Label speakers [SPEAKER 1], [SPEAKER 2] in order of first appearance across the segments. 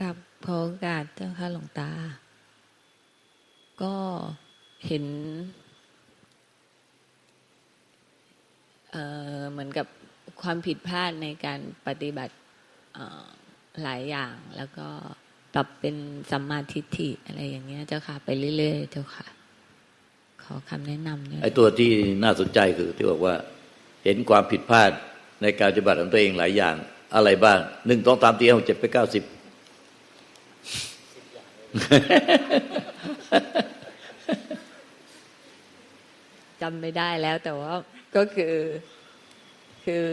[SPEAKER 1] ครับขอโอกาสเจ้าค่ะหลวงตา ก็เห็น เอ่อ เหมือนกับความผิดพลาดในการปฏิบัติหลายอย่างแล้วก็ ปรับเป็นสัมมาทิฏฐิอะไรอย่างเงี้ย เจ้าค่ะ ไปเรื่อยๆเจ้าค่ะ ขอคำแนะนำด้วย
[SPEAKER 2] ไอ้ตัวที่น่าสนใจคือที่บอกว่า เห็นความผิดพลาดในการปฏิบัติของตัวเองหลายอย่าง อะไรบ้างหนึ่งต้องตามตีหกเจ็ดไปเก้าสิบ
[SPEAKER 1] จำไม่ได้แล้วแต่ว่าก็คือคือ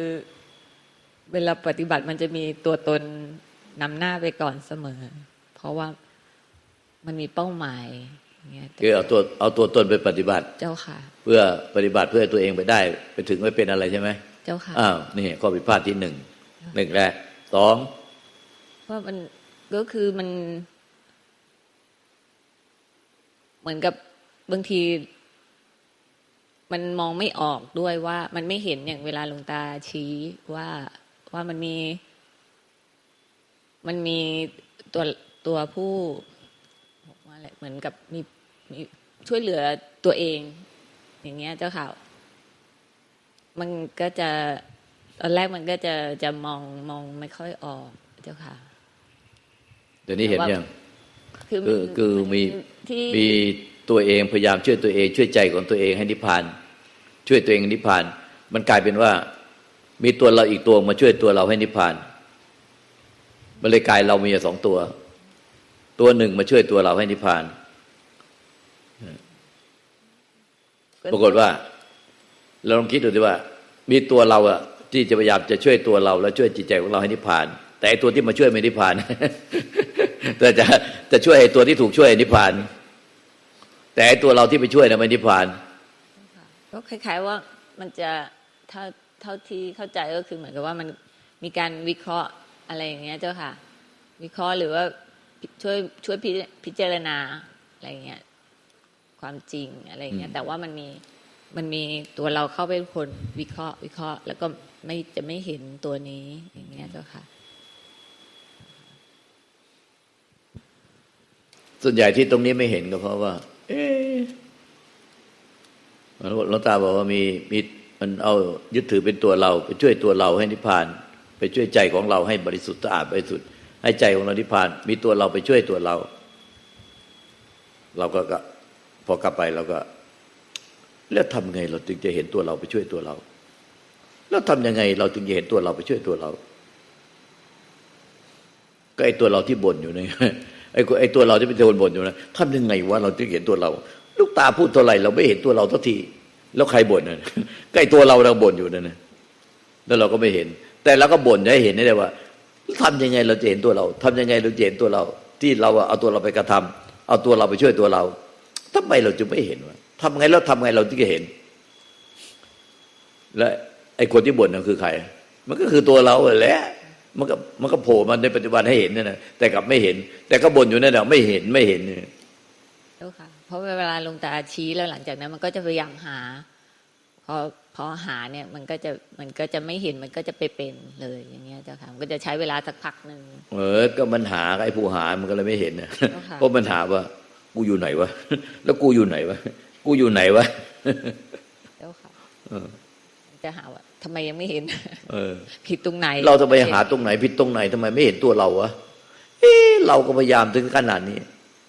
[SPEAKER 1] เวลาปฏิบัติมันจะมีตัวตนนำหน้าไปก่อนเสมอเพ ราะว่ามันมีเป้าหมายอย่างเงี้ย
[SPEAKER 2] คือเอาตัวเอาตัวตนไปปฏิบัติ
[SPEAKER 1] เจ้าค่ะ
[SPEAKER 2] เพื่อปฏิบัติเพื่อให้ตัวเองไปได้ ไปถึงไม่เป็นอะไรใช่ไหม
[SPEAKER 1] เจ้าค่ะ
[SPEAKER 2] อ้าวนี่ข้อผิดพลาดที่หนึ่งหนึ่งแรกสอง
[SPEAKER 1] เพราะมันก็คือมัน เหมือนกับบางที มันมองไม่ออกด้วยว่า มันไม่เห็นอย่างเวลาหลวงตาชี้ว่าว่ามันมี มันมีตัว ตัวผู้บอกว่าอะไรเหมือนกับมีมีช่วยเหลือตัวเอง อย่างเงี้ยเจ้าค่ะ มันก็จะตอนแรกมันก็จะจะมองมองไม่ค่อยออกเจ้าค่ะ
[SPEAKER 2] เดี๋ยวนี้เห็นยัง
[SPEAKER 1] คือ
[SPEAKER 2] คือคือมี
[SPEAKER 1] ที่
[SPEAKER 2] มีตัวเองพยายามช่วยตัวเอง ช่วยใจของตัวเองให้นิพพาน ช่วยตัวเองให้นิพพาน มันกลายเป็นว่า มีตัวเราอีกตัวมาช่วยตัวเราให้นิพพานมันเลยกลายเรามีอยู่สองตัว ตัวหนึ่งมาช่วยตัวเราให้นิพพาน ปรากฏว่า เราลองคิดดูสิว่า มีตัวเราอะที่จะพยายามจะช่วยตัวเรา และช่วยจิตใจของเราให้นิพพาน แต่ไอ้ตัวที่มาช่วยไม่นิพพาน แต่จะจะช่วยไอ้ตัวที่ถูกช่วยให้นิพพาน แต่ไอ้ตัวเราที่ไปช่วยนะไม่นิพพาน
[SPEAKER 1] ก็คล้ายๆว่ามันจะเท่าเท่าที่เข้าใจก็คือเหมือนกับว่ามันมีการวิเคราะห์อะไรอย่างเงี้ยเจ้าค่ะ วิเคราะห์หรือว่า ช่วยช่วยพิพิจารณาอะไรอย่างเงี้ยความจริงอะไรอย่างเงี้ย
[SPEAKER 2] อืม
[SPEAKER 1] แต่ว่ามันมีมันมีตัวเราเข้าไปเป็นคนวิเคราะห์ วิเคราะห์ แล้วก็ไม่จะไม่เห็นตัวนี้อย่างเงี้ยเจ้าค่ะ
[SPEAKER 2] ส่วนใหญ่ที่ตรงนี้ไม่เห็นก็เพราะว่า เอ๊ะหลวงตาบอกว่ามีมีมันเอายึดถือเป็นตัวเรา ไปช่วยตัวเราให้นิพพาน ไปช่วยใจของเราให้บริสุทธิ์สะอาดบริสุทธิ์ ให้ใจของเรานิพพาน มีตัวเราไปช่วยตัวเรา เราก็พอกลับไปเราก็ แล้วทำไงเราจึงจะเห็นตัวเราไปช่วยตัวเรา แล้วทำยังไง เราจึงจะเห็นตัวเราไปช่วยตัวเรา ก็ไอตัวเราที่บ่นอยู่เนี่ยไอ้ไอ้ตัวเราที่เป็นตัวบ่นอยู่นะทำยังไงวะเราถึงเห็นตัวเรา ลูกตาพูดเท่าไหร่เราไม่เห็นตัวเราทักที แล้วใครบ่นน่ะก็ไอ้ตัวเราเราบ่นอยู่นั่นนะแล้วเราก็ไม่เห็น แต่เราก็บ่นให้เห็นได้ว่า ทำยังไงเราจะเห็นตัวเราทำยังไงเราจะเห็นตัวเรา ที่เราเอาตัวเราไปกระทำเอาตัวเราไปช่วยตัวเราทำไมเราจึงไม่เห็นวะทำไงแล้วทำไงเราถึงจะเห็น และไอ้คนที่บ่นนั่นคือใคร มันก็คือตัวเราแหละมันก็มันก็โผล่มาในปัจจุบันให้เห็นนั่นนะแต่กลับไม่เห็น แต่ก็บ่นอยู่นั่นแหละไม่เห็นไม่เห็นเนี่ย
[SPEAKER 1] เจ้าค่ะเพราะเวลาลงตาชี้แล้วหลังจากนั้น มันก็จะพยายามหาพอ พอหาเนี่ยมันก็จะมันก็จะไม่เห็นมันก็จะไปเป็นเลยอย่างเงี้ยเจ้าค่ะมันก็จะใช้เวลาสักพักหนึ่ง
[SPEAKER 2] เออ ก็มันหาไอ้ผู้หามันก็เลยไม่เห็นนะ
[SPEAKER 1] เจ้าค่ะ
[SPEAKER 2] เพราะมันหาว่า กูอยู่ไหนวะแล้วกูอยู่ไหนวะกูอยู่ไหนวะ
[SPEAKER 1] เจ้าค่ะ
[SPEAKER 2] เออ
[SPEAKER 1] มันจะหาว่าทำไมยังไม่เห็น
[SPEAKER 2] เออ
[SPEAKER 1] ผิดตรงไหน
[SPEAKER 2] เราจะไปหาตรงไหนผิดตรงไหนทำไมไม่เห็นตัวเราวะเอ๊ะเราก็พยายามถึงขนาดนี้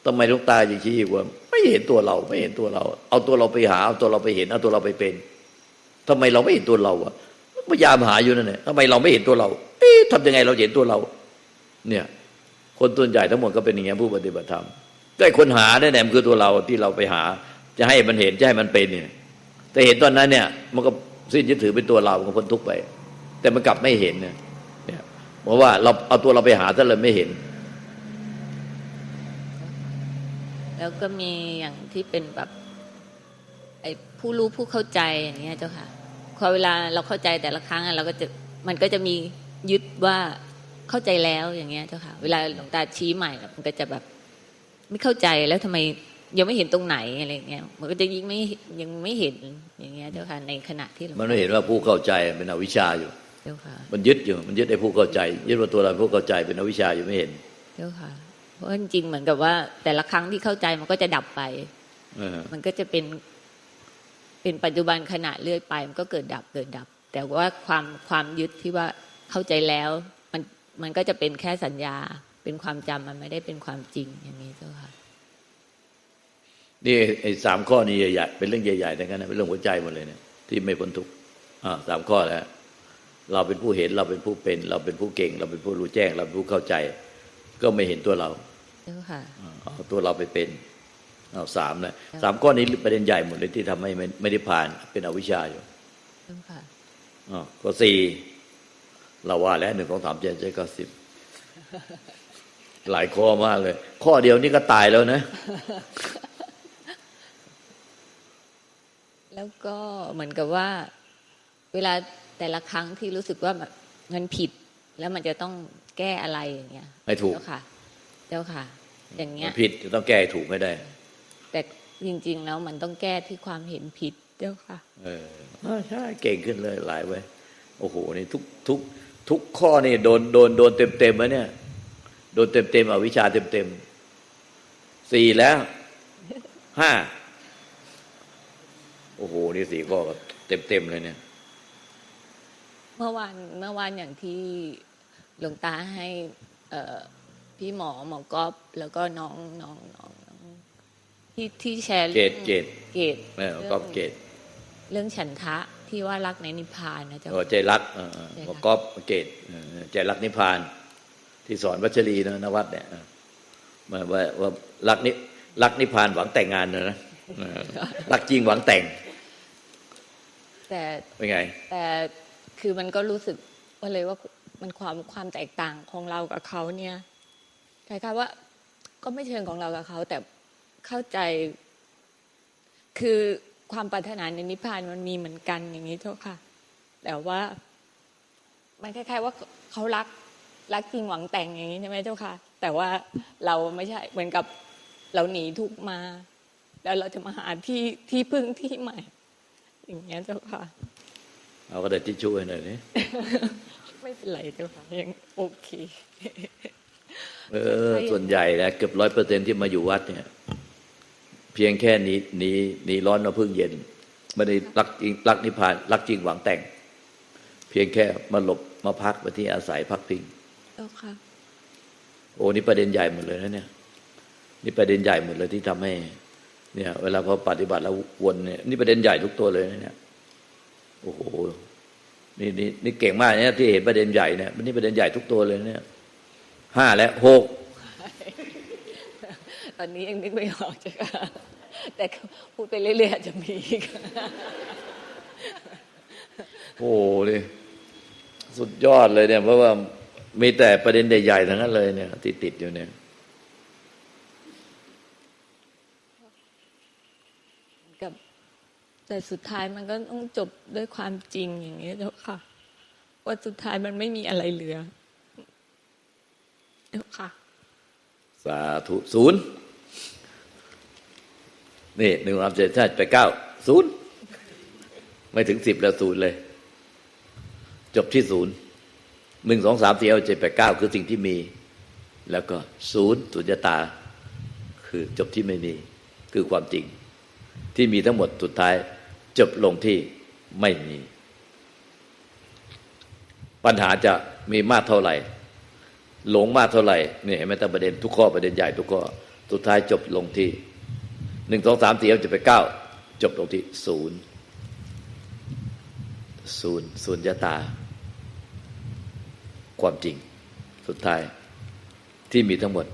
[SPEAKER 2] ทำไมลูกตาจะชี้อีกว่า ไม่เห็นตัวเรา ไม่เห็นตัวเรา เอาตัวเราไปหาเอาตัวเราไปเห็นเอาตัวเราไปเป็น ทำไมเราไม่เห็นตัวเราวะพยายามหาอยู่นั่นแหละทำไมเราไม่เห็นตัวเรา เอ๊ะทำยังไงเราเห็นตัวเรา เนี่ย คนส่วนใหญ่ทั้งหมดก็เป็นอย่างเงี้ผู้ปฏิบัติธรรมก็ไอ้คนหาเนี่ยแหละมันคือตัวเราที่เราไปหา จะให้มันเห็นจะให้มันเป็นเนี่ย แต่เห็นตอนนั้นเนี่ย มันก็สิ้นยึดถือเป็นตัวเรามันก็พ้นทุกไป แต่มันกลับไม่เห็นเนี่ยเนี่ยเพราะว่าเราเอาตัวเราไปหาถ้าเราไม่เห็น
[SPEAKER 1] แล้วก็มีอย่างที่เป็นแบบไอ้ผู้รู้ผู้เข้าใจอย่างเงี้ยเจ้าค่ะ พอเวลาเราเข้าใจแต่ละครั้งอะเราก็จะมันก็จะมียึดว่าเข้าใจแล้วอย่างเงี้ยเจ้าค่ะ เวลาหลวงตาชี้ใหม่มันก็จะแบบ ไม่เข้าใจแล้วทำไมยังไม่เห็นตรงไหนอะไรเงี้ยมันก็จะยิ่งไม่ยังไม่เห็นอย่างเงี้ยเจ้าค่ะในขณะที่เรา
[SPEAKER 2] มันไม่เห็นว่าผู้เข้าใจเป็นอวิชชาอยู่
[SPEAKER 1] เจ้าค่ะ
[SPEAKER 2] มันยึดอยู่มันยึดไอ้ผู้เข้าใจ ยึดว่าตัวเราเป็นผู้เข้าใจเป็นอวิชชาอยู่ไม่เห็น
[SPEAKER 1] เจ้าค่ะ เพราะจริงๆเหมือนกับว่า แต่ละครั้งที่เข้าใจมันก็จะดับไป
[SPEAKER 2] เออ
[SPEAKER 1] มันก็จะเป็น เป็นปัจจุบันขณะเรื่อยไป มันก็เกิดดับเกิดดับ แต่ว่าความความยึดที่ว่าเข้าใจแล้วมันมันก็จะเป็นแค่สัญญาเป็นความจำมันไม่ได้เป็นความจริงอย่างนี้เจ้าค่ะ
[SPEAKER 2] นี่ไอ้สามข้อนี้ใหญ่ๆเป็นเรื่องใหญ่ๆทั้งนั้นนะเป็นเรื่องหัวใจหมดเลยเนี่ยที่ไม่พ้นทุกข์อ่าสามข้อแล้วเราเป็นผู้เห็นเราเป็นผู้เป็น เราเป็นผู้เก่ง เราเป็นผู้รู้แจ้ง เราเป็นผู้เข้าใจ ก็ไม่เห็นตัวเรา
[SPEAKER 1] เจ้าค่ะ
[SPEAKER 2] อ่าเอาตัวเราไปเป็น เอาสามนะสามข้อนี้ประเด็นใหญ่หมดเลยที่ทำให้ไม่ไม่ได้ผ่าน เป็นอวิชชาอยู่
[SPEAKER 1] เจ้าค่ะ
[SPEAKER 2] อ๋อก็สี่เราว่าแล้วหนึ่งสองสามเจ็ดเจ็ดก็สิบหลายข้อมากเลย ข้อเดียวนี่ก็ตายแล้วนะ
[SPEAKER 1] แล้วก็เหมือนกับว่า เวลาแต่ละครั้งที่รู้สึกว่าแบบมันผิด แล้วมันจะต้องแก้อะไรอย่างเงี้ย
[SPEAKER 2] ให้ถูก
[SPEAKER 1] เจ้าค่ะ เจ้าค่ะ อย่างเงี้
[SPEAKER 2] มั
[SPEAKER 1] ย
[SPEAKER 2] นผิดจะต้องแก้ให้ถูกให้ได้
[SPEAKER 1] แต่จริง ๆ แล้วมันต้องแก้ที่ความเห็นผิดเจ้าค่ะ
[SPEAKER 2] เอออ่าใช่เก่งขึ้นเลยหลายไว้ยโอ้โหนี่ทุกทุกทุกข้อนี่โดนโดนโดนเต็มเต็มๆแล้วเนี่ย โดนเต็มเต็มๆอวิชชาเต็มเต็มสี่แล้วห้าโอ้โหนี่สี่ข้อเต็มเต็มๆเลยเนี่ย
[SPEAKER 1] เมื่อวานเมื่อวานอย่างที่หลวงตาให้ เอ่อพี่หมอหมอกอบแล้วก็น้องน้องน้องน้อง ที่ที่แชร์
[SPEAKER 2] เก
[SPEAKER 1] รื่
[SPEAKER 2] ต
[SPEAKER 1] อง
[SPEAKER 2] เกต
[SPEAKER 1] เกต
[SPEAKER 2] เออก็เกต
[SPEAKER 1] เรื่องฉันทะที่ว่ารักในนิพพานนะเจ้า
[SPEAKER 2] เออใจรักเออ
[SPEAKER 1] ใจรัก
[SPEAKER 2] หมอกอบเกตเออใจรักนิพพาน ที่สอนวัชรีนะนวัดเนี่ยเออมาว่าว่ารักนิรักนิพพานหวังแต่งงานนะนะเออรักจริงหวังแต่ง
[SPEAKER 1] แต่
[SPEAKER 2] เป็นไง
[SPEAKER 1] แต่คือมันก็รู้สึกว่าเลยว่ามันความความแตกต่างของเรากับเขาเนี่ยคล้ายๆว่า ก็ไม่เชิงของเรากับเขาแต่ เข้าใจ คือความปรารถนาในนิพพานมันมีเหมือนกันอย่างนี้เจ้าค่ะ แต่ว่า มันคล้าย ๆ ว่าเขารักรักจริงหวังแต่งอย่างนี้ใช่ไหมเจ้าค่ะ แต่ว่าเราไม่ใช่เหมือนกับเราหนีทุกข์มา แล้วเราจะมาหาที่ที่พึ่งที่ใหม่ อย่างเงี้ยเจ้าค่ะ
[SPEAKER 2] เอากระดาษทิชชู่ให้หน่อยนี่
[SPEAKER 1] ไม่เป็นไรเจ้าค่ะยังโอเค
[SPEAKER 2] เออส่วนใหญ่นะเกือบร้อยเปอร์เซ็นที่มาอยู่วัดเนี่ย เพียงแค่หนี้นี้นี้ร้อนมาพึ่งเย็นไม่ได้รักจริงรักนิพพานรักจริงหวังแต่ง เพียงแค่มาหลบมาพักมาที่อาศัยพักพิง
[SPEAKER 1] เจ้าค่ะ
[SPEAKER 2] โอ้นี่ประเด็นใหญ่หมดเลยนะเนี่ย นี่ประเด็นใหญ่หมดเลยที่ทำให้ เนี่ย เวลาพอปฏิบัติแล้ววนเนี่ยนี่ประเด็นใหญ่ทุกตัวเลยนะเนี่ยโอ้โหนี่นี่นี่เก่งมากเนี่ยที่เห็นประเด็นใหญ่เนี่ยนี่ประเด็นใหญ่ทุกตัวเลยนะเนี่ยห้าและหก
[SPEAKER 1] ตอนนี้ยังนึกไม่ออกเจ้าค่ะแต่พูดไปเรื่อยๆอาจจะมีอีก
[SPEAKER 2] โอ้โหนี่สุดยอดเลยเนี่ย เพราะว่ามีแต่ประเด็นใหญ่ๆทั้งนั้นเลยเนี่ยที่ติดอยู่เนี่ย
[SPEAKER 1] กับ แต่สุดท้ายมันก็ต้องจบด้วยความจริงอย่างนี้ยเจ้าค่ะ ว่าสุดท้ายมันไม่มีอะไรเหลือเจ้าค่ะ
[SPEAKER 2] สาธุศูนย์ นี่หนึ่งสามเจ็ดชาติไปเก้าศูนย์ไม่ถึงสิบแล้วศูนย์เลย จบที่ศูนย์หนึ่งสองสามสี่เอาเจ็ดแปดเก้าคือสิ่งที่มี แล้วก็ศูนย์สุญญตา คือจบที่ไม่มี คือความจริง ที่มีทั้งหมดสุดท้าย จบลงที่ไม่มี ปัญหาจะมีมากเท่าไหร่ หลงมากเท่าไหร่เนี่ยเห็นไหมแต่ประเด็นทุกข้อประเด็นใหญ่ทุกข้อสุดท้ายจบลงที่ หนึ่งสองสามสี่เอาจะไปเก้าจบลงที่ศูนย์ศูนย์ศูนย์ยตา ความจริง สุดท้ายที่มีทั้งหมด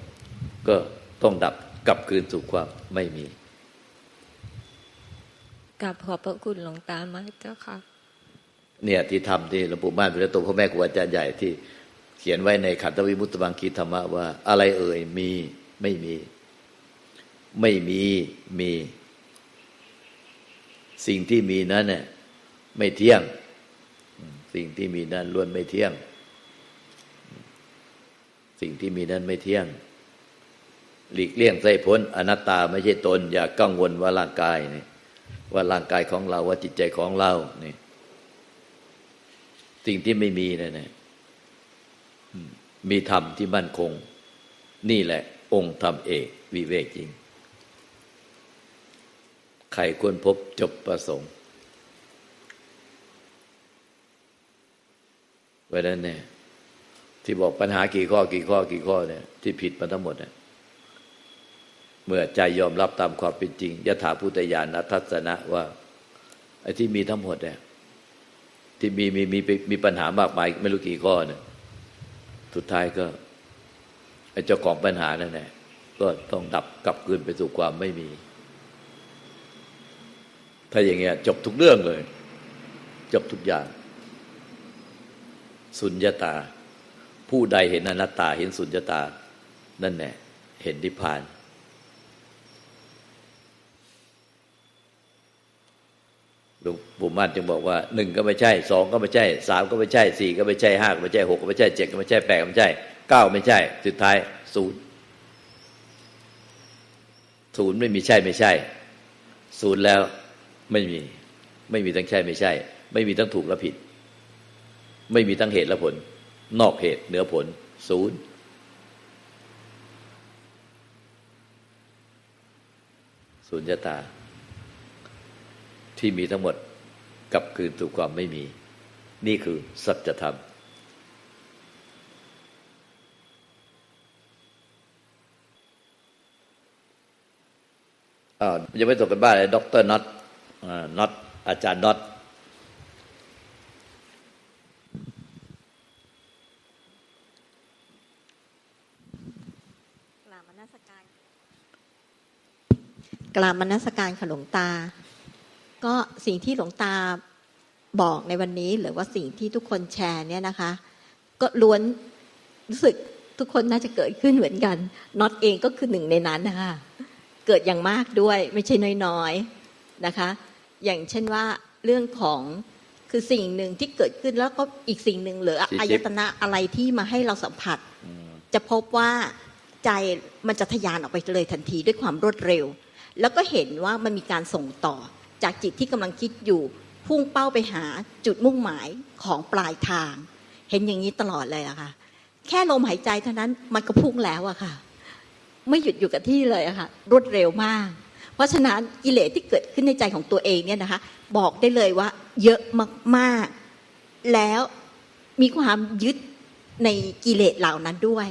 [SPEAKER 2] ก็ต้องดับกลับคืนสู่ความไม่มี
[SPEAKER 1] กับขอบพระคุณหลวงตามากเจ้าค่ะ
[SPEAKER 2] เนี่ยที่ทำที่หลวงปู่ม่านพระโตพ่อแม่ครูอาจารย์ใหญ่ที่เขียนไว้ในขันธวิมุตตบังคีธรรมะว่า อะไรเอ่ยมีไม่มี ไม่มีมี สิ่งที่มีนั้นเนี่ยไม่เที่ยง สิ่งที่มีนั้นล้วนไม่เที่ยง สิ่งที่มีนั้นไม่เที่ยง หลีกเลี่ยงใส่พ้น อนัตตาไม่ใช่ตน อย่ากังวลว่าร่างกายนี่ว่าร่างกายของเราว่าจิตใจของเรานี่สิ่งที่ไม่มีนะเนี่ยมีธรรมที่มั่นคง นี่แหละ องค์ธรรมเอก วิเวกจริง ใครควรพบจบประสงค์ไว้นั้นเนี่ยที่บอกปัญหากี่ข้อกี่ข้อกี่ข้อเนี่ยที่ผิดมาทั้งหมดเนี่ยเมื่อใจยอมรับตามความเป็นจริงยถาพุทธญาณทัศนะว่าไอ้ที่มีทั้งหมดเนี่ยที่มีมีมีมีปัญหามากมายไม่รู้กี่ข้อเนี่ยสุดท้ายก็ไอ้เจ้าของปัญหานั่นแหละก็ต้องดับกลับคืนไปสู่ความไม่มี ถ้าอย่างเงี้ยจบทุกเรื่องเลย จบทุกอย่าง สุญญตา ผู้ใดเห็นอนัตตาเห็นสุญญตา นั่นแหละเห็นนิพพาน หลวงปู่มั่นจึงบอกว่าหนึ่งก็ไม่ใช่สองก็ไม่ใช่สามก็ไม่ใช่สี่ก็ไม่ใช่ห้าก็ไม่ใช่หกก็ไม่ใช่เจ็ดก็ไม่ใช่แปดก็ไม่ใช่เก้าไม่ใช่ สุดท้ายศูนย์ศูนย์ไม่มีใช่ไม่ใช่ ศูนย์แล้ว ไม่มี ไม่มีทั้งใช่ไม่ใช่ ไม่มีทั้งถูกและผิด ไม่มีทั้งเหตุและผล นอกเหตุเหนือผล ศูนย์ศูนย์ตา ที่มีทั้งหมดกลับคืนสู่ความไม่มี นี่คือสัจธรรมอ้ายังไม่ตกกันบ้านเลยด็อกเตอร์น็อต น็อตอาจารย์น็อต
[SPEAKER 3] กราบมนัสการกราบมนัสการค่ะหลวงตา ก็สิ่งที่หลวงตาบอกในวันนี้หรือว่าสิ่งที่ทุกคนแชร์เนี่ยนะคะ ก็ล้วนรู้สึกทุกคนน่าจะเกิดขึ้นเหมือนกันน็อตเองก็คือหนึ่งในนั้นนะคะ เกิดอย่างมากด้วยไม่ใช่น้อยๆนะคะ อย่างเช่นว่าเรื่องของคือสิ่งหนึ่งที่เกิดขึ้นแล้วก็อีกสิ่งหนึ่งหรือ
[SPEAKER 2] จิ๊บ
[SPEAKER 3] อายตนะอะไรที่มาให้เราสัมผัส จะพบว่าใจมันจะทะยานออกไปเลยทันทีด้วยความรวดเร็ว แล้วก็เห็นว่ามันมีการส่งต่อ จากจิตที่กำลังคิดอยู่พุ่งเป้าไปหาจุดมุ่งหมายของปลายทาง เห็นอย่างนี้ตลอดเลยอะค่ะ แค่ลมหายใจเท่านั้นมันก็พุ่งแล้วอะค่ะ ไม่หยุดอยู่กับที่เลยอะค่ะ รวดเร็วมากเพ ราะฉะนั้นกิเลสที่เกิดขึ้นในใจของตัวเองเนี่ยนะคะ บอกได้เลยว่า เยอะมากๆ แล้วมีความยึดในกิเลสเหล่านั้นด้วย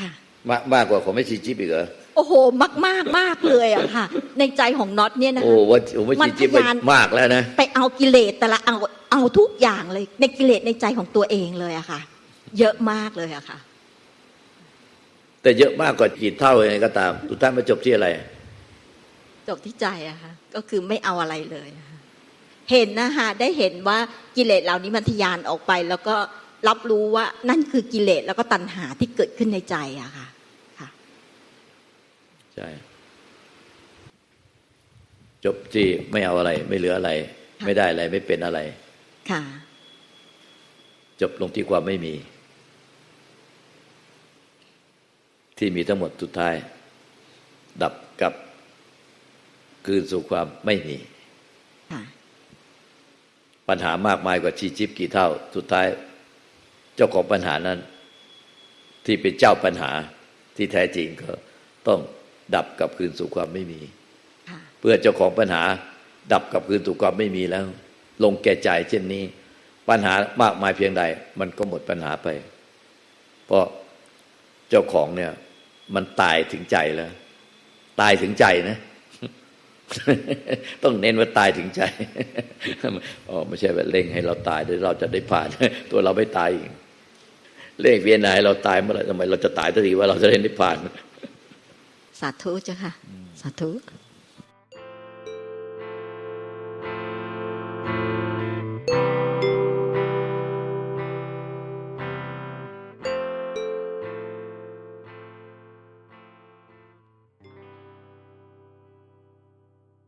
[SPEAKER 3] ค่ะ
[SPEAKER 2] มากมากกว่าของไม่ชีจิ๊บอีกเหรอ
[SPEAKER 3] โอ้โห มากมากมากเลยอะค่ะ ในใจของน็อตเนี่ยนะ
[SPEAKER 2] โอ้
[SPEAKER 3] คะ
[SPEAKER 2] ว่าผมไม่ชีจิ๊บ
[SPEAKER 3] มันทะยาน
[SPEAKER 2] มากแล้วนะ
[SPEAKER 3] ไปเอากิเลสแต่ละเอาเอาทุกอย่างเลย ในกิเลสในใจของตัวเองเลยอะค่ะ เยอะมากเลยอะค่ะ
[SPEAKER 2] แต่เยอะมากกว่ากี่เท่ายังไงก็ตามสุดท้ายมาจบที่อะไร
[SPEAKER 3] จบที่ใจอะค่ะก็คือไม่เอาอะไรเลยอะค่ะเห็นนะคะได้เห็นว่ากิเลสเหล่านี้มันทะยานออกไป แล้วก็รับรู้ว่านั่นคือกิเลสแล้วก็ตัณหาที่เกิดขึ้นในใจอะค่ะค่ะ
[SPEAKER 2] ใช่จบที่ไม่เอาอะไร ไม่เหลืออะไร
[SPEAKER 3] ค่ะ
[SPEAKER 2] ไม่ได้อะไรไม่เป็นอะไร
[SPEAKER 3] ค่ะ
[SPEAKER 2] จบลงที่ความไม่มี ที่มีทั้งหมดสุดท้าย ดับกับ คืนสู่ความไม่มี
[SPEAKER 3] ค่ะ
[SPEAKER 2] ปัญหามากมายกว่าชีจิบกี่เท่า สุดท้าย เจ้าของปัญหานั้น ที่เป็นเจ้าปัญหาที่แท้จริงก็ต้องดับกลับคืนสู่ความไม่มี
[SPEAKER 3] ค่ะ
[SPEAKER 2] เพื่อเจ้าของปัญหา ดับกลับคืนสู่ความไม่มีแล้ว ลงแก่ใจเช่นนี้ ปัญหามากมายเพียงใด มันก็หมดปัญหาไป เพราะเจ้าของเนี่ย มันตายถึงใจแล้ว ตายถึงใจนะ ต้องเน้นว่าตายถึงใจอ๋อไม่ใช่แบบเร่งให้เราตายเดี๋ยวเราจะได้ผ่าน ตัวเราไม่ตายเร่งเวียนไหนเราตายเมื่อไหร่ทำไมเราจะตายทันทีว่าเราจะได้นิพพาน
[SPEAKER 3] สาธุเจ้าค่ะ สาธุ